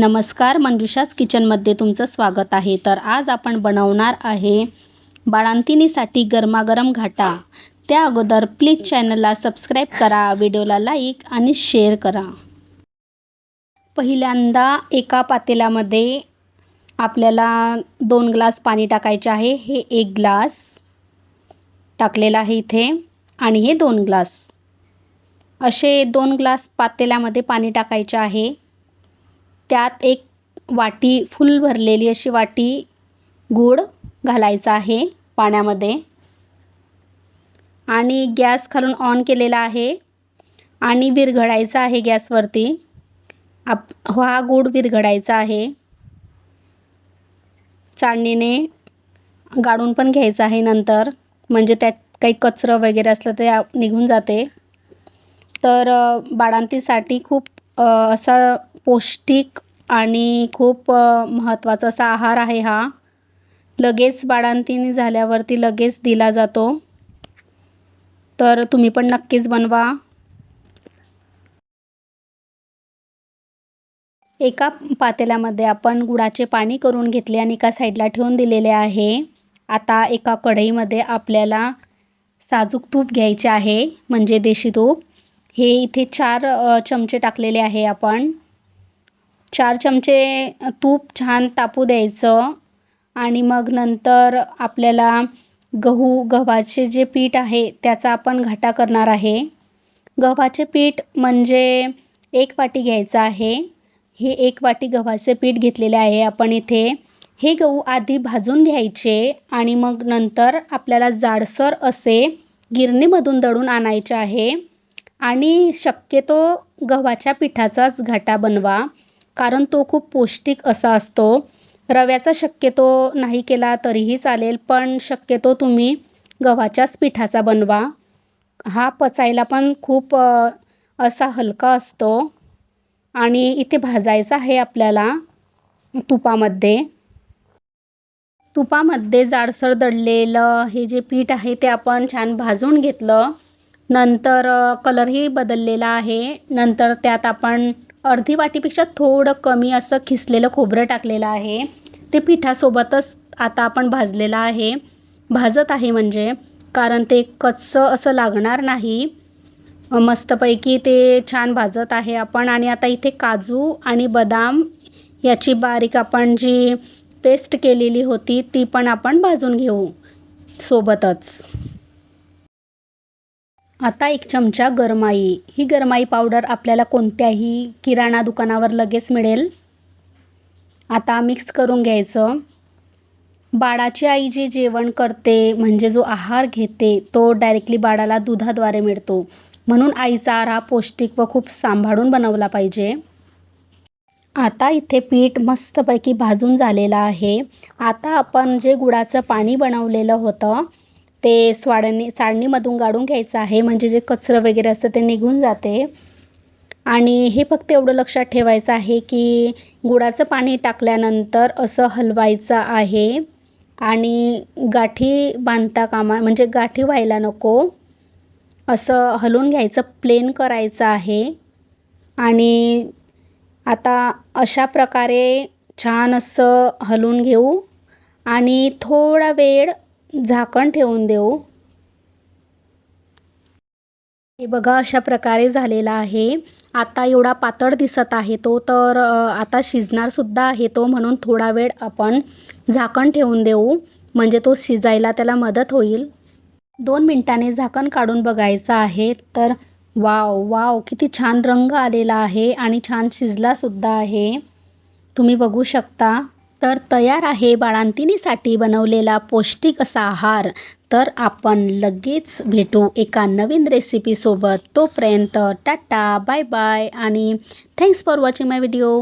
नमस्कार मंजुषाच किचनमध्ये तुमचं स्वागत आहे. तर आज आपण बनवणार आहे बाळांतिनीसाठी गरमागरम घाटा. त्या अगोदर प्लीज चॅनलला सबस्क्राईब करा व्हिडिओला लाईक आणि शेअर करा. पहिल्यांदा एका पातेल्यामध्ये आपल्याला दोन ग्लास पाणी टाकायचे आहे. हे एक ग्लास टाकलेलं आहे इथे आणि हे दोन ग्लास. असे दोन ग्लास पातेल्यामध्ये पाणी टाकायचे आहे. त्यात एक वाटी फुल भरलेली अशी वाटी गूळ घालायचा आहे पाण्यामध्ये. आणि गॅस खालून ऑन केलेला आहे आणि विरघडायचा आहे गॅसवरती. आप हा गूळ विरघळायचा आहे. चाळणीने गाळून पण घ्यायचं आहे नंतर म्हणजे त्यात काही कचरं वगैरे असलं ते निघून जाते. तर बाळंतीसाठी खूप असा पौष्टिक आणि खूप महत्त्वाचा असा आहार आहे हा. लगेच बाळंतीण झाल्यावरती लगेच दिला जातो. तर तुम्ही पण नक्कीच बनवा. एका पातेल्यामध्ये आपण गुळाचे पाणी करून घेतले आणि एका साईडला ठेवून दिलेले आहे. आता एका कढईमध्ये आपल्याला साजूक तूप घ्यायचे आहे म्हणजे देशी तूप. हे इथे चार चमचे टाकलेले आहे आपण. चार चमचे तूप छान तापू द्यायचं. आणि मग नंतर आपल्याला गहू गव्हाचे जे पीठ आहे त्याचा आपण घाटा करणार आहे. गव्हाचे पीठ म्हणजे एक वाटी घ्यायचं आहे. हे एक वाटी गव्हाचे पीठ घेतलेले आहे आपण इथे. हे गहू आधी भाजून घ्यायचे आणि मग नंतर आपल्याला जाडसर असे गिरणीमधून दळून आणायचे आहे. आणि शक्यतो गव्हाच्या पिठाचाच घाटा बनवा. कारण तो खूप पौष्टिक असा असतो. रव्याचा शक्यतो नाही केला तरीही चालेल पण शक्यतो तुम्ही गव्हाच्याच पिठाचा बनवा. हा पचायला पण खूप असा हलका असतो. आणि इथे भाजायचा आहे आपल्याला तुपामध्ये. तुपामध्ये जाडसर दळलेलं हे जे पीठ आहे ते आपण छान भाजून घेतलं. नंतर कलरही बदललेला आहे. नंतर त्यात आपण अर्धी वाटीपेक्षा थोडं कमी असं खिसलेलं खोबरं टाकलेलं आहे. ते पिठासोबतच आता आपण भाजलेलं आहे. भाजत आहे म्हणजे कारण ते कच्चं असं लागणार नाही. मस्तपैकी ते छान भाजत आहे आपण. आणि आता इथे काजू आणि बदाम याची बारीक आपण जी पेस्ट केलेली होती ती पण आपण भाजून घेऊ सोबतच. आता एक चमचा गरमाई. ही गरमाई पावडर आपल्याला कोणत्याही किराणा दुकानावर लगेच मिळेल. आता मिक्स करून घ्यायचं. बाळाची आई जे जेवण करते म्हणजे जो आहार घेते तो डायरेक्टली बाळाला दुधाद्वारे मिळतो. म्हणून आईचा आहार हा पौष्टिक व खूप सांभाळून बनवला पाहिजे. आता इथे पीठ मस्तपैकी भाजून झालेलं आहे. आता आपण जे गुळाचं पाणी बनवलेलं होतं ते स्वाडणी चाळणीमधून गाडून घ्यायचं आहे. म्हणजे जे कचरं वगैरे असतं ते निघून जाते. आणि हे फक्त एवढं लक्षात ठेवायचं आहे की गुळाचं पाणी टाकल्यानंतर असं हलवायचं आहे. आणि गाठी बांधता कामा म्हणजे गाठी व्हायला नको. असं हलवून घ्यायचं प्लेन करायचं आहे. आणि आता अशा प्रकारे छान असं हलवून घेऊ. आणि थोडा वेळ झाकण ठेवून देऊ. हे बघा अशा प्रकारे झालेला आहे. आता एवढा पातळ दिसत आहे तो तर आता शिजणारसुद्धा आहे तो म्हणून थोडा वेळ आपण झाकण ठेवून देऊ. म्हणजे तो शिजायला त्याला मदत होईल. दोन मिनटाने झाकण काढून बघायचं आहे तर वाव वाव किती छान रंग आलेला आहे आणि छान शिजलासुद्धा आहे. तुम्ही बघू शकता. तर तयार आहे बाळांतिनीसाठी बनवलेला पौष्टिक असा आहार. तर आपण लगेच भेटू एका नवीन रेसिपीसोबत तोपर्यंत टाटा बाय बाय आणि thanks for watching my video